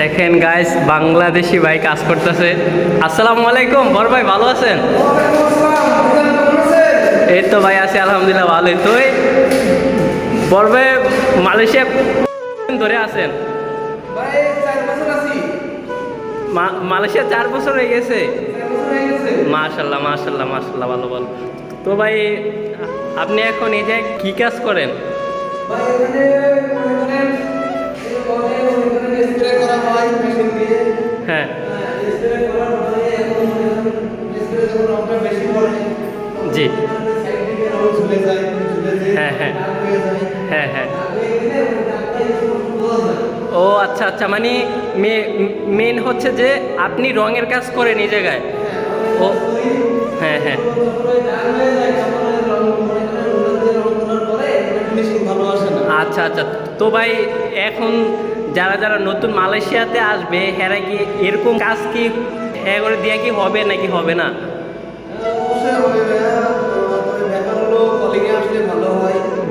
দেখেন গাইস বাংলাদেশি ভাই কাজ করতেছে। আসসালামু আলাইকুম বড় ভাই ভালো আছেন? এই তো ভাই আছি, আলহামদুলিল্লাহ, ভালোই। তুই? বড় ভাই মালয়েশিয়া ধরে আছেন? মালয়েশিয়া চার বছর হয়ে গেছে। মাশাল্লাহ মাশাল্লাহ মাশাল্লাহ, ভালো ভালো। তো ভাই, আপনি এখন এই জায়গায় কি কাজ করেন? হ্যাঁ। জি। হ্যাঁ, হ্যাঁ। হ্যাঁ হ্যাঁ। ও আচ্ছা আচ্ছা মানে মেন হচ্ছে যে আপনি রঙের কাজ করেন এই জায়গায়। ও হ্যাঁ হ্যাঁ। আচ্ছা আচ্ছা। তো ভাই এখন যারা যারা নতুন মালয়েশিয়াতে আসবে হেরা কি এরকম কাজ কি হ্যাঁ করে দেওয়া কি হবে নাকি হবে না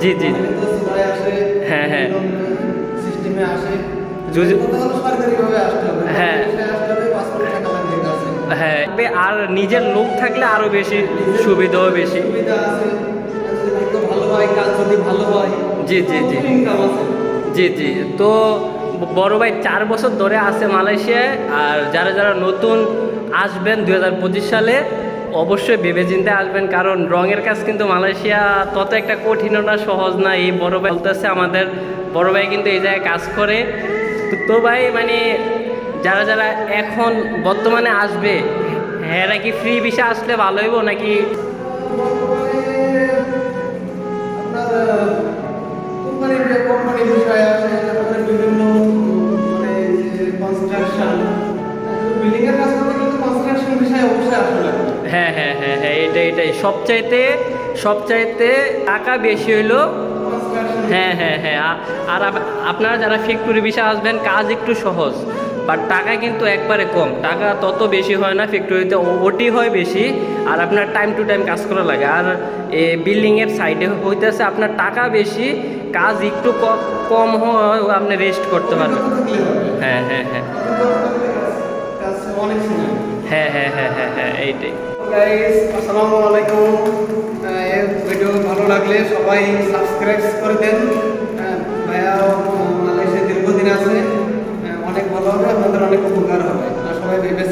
জি, জি। হ্যাঁ, হ্যাঁ। হ্যাঁ। হ্যাঁ আর নিজের লোক থাকলে আরও বেশি সুবিধাও বেশি জি জি জি জি জি তো বড় ভাই চার বছর ধরে আছে মালয়েশিয়ায়, আর যারা যারা নতুন আসবেন দুই হাজার পঁচিশ সালে, অবশ্যই ভেবে চিন্তে আসবেন, কারণ রঙের কাজ কিন্তু মালয়েশিয়া তত একটা কঠিনও না, সহজ না, এই বড় ভাই বলতেছে আমাদের বড় ভাই কিন্তু এই জায়গায় কাজ করে। তো- ভাই মানে যারা যারা এখন বর্তমানে আসবে হ্যাঁ নাকি ফ্রি ভিসা আসলে ভালো হইব নাকি? হ্যাঁ হ্যাঁ হ্যাঁ হ্যাঁ এটাই এটাই সবচাইতে সবচাইতে টাকা বেশি হইল হ্যাঁ হ্যাঁ হ্যাঁ আর আপ- আপনারা যারা ফ্যাক্টরি বিষয় আসবেন কাজ একটু সহজ। বাট টাকা কিন্তু একবারে কম। টাকা তত বেশি হয় না ফ্যাক্টরিতে ওটি হয় বেশি। আর আপনার টাইম টু টাইম কাজ করা লাগে। আর এ বিল্ডিংয়ের সাইডে হইতেছে আপনার টাকা বেশি কাজ একটু কম হয় আপনি রেস্ট করতে পারবেন। হ্যাঁ হ্যাঁ হ্যাঁ। হ্যাঁ হ্যাঁ হ্যাঁ হ্যাঁ হ্যাঁ এইটাই। গাইস আসসালামু আলাইকুম। এই ভিডিও ভালো লাগলে সবাই সাবস্ক্রাইব করে দেন। ভাইয়া মালয়েশিয়া দীর্ঘদিন আছে। অনেক ভালো হবে আপনাদের অনেক উপকার হবে। সবাই ভেবে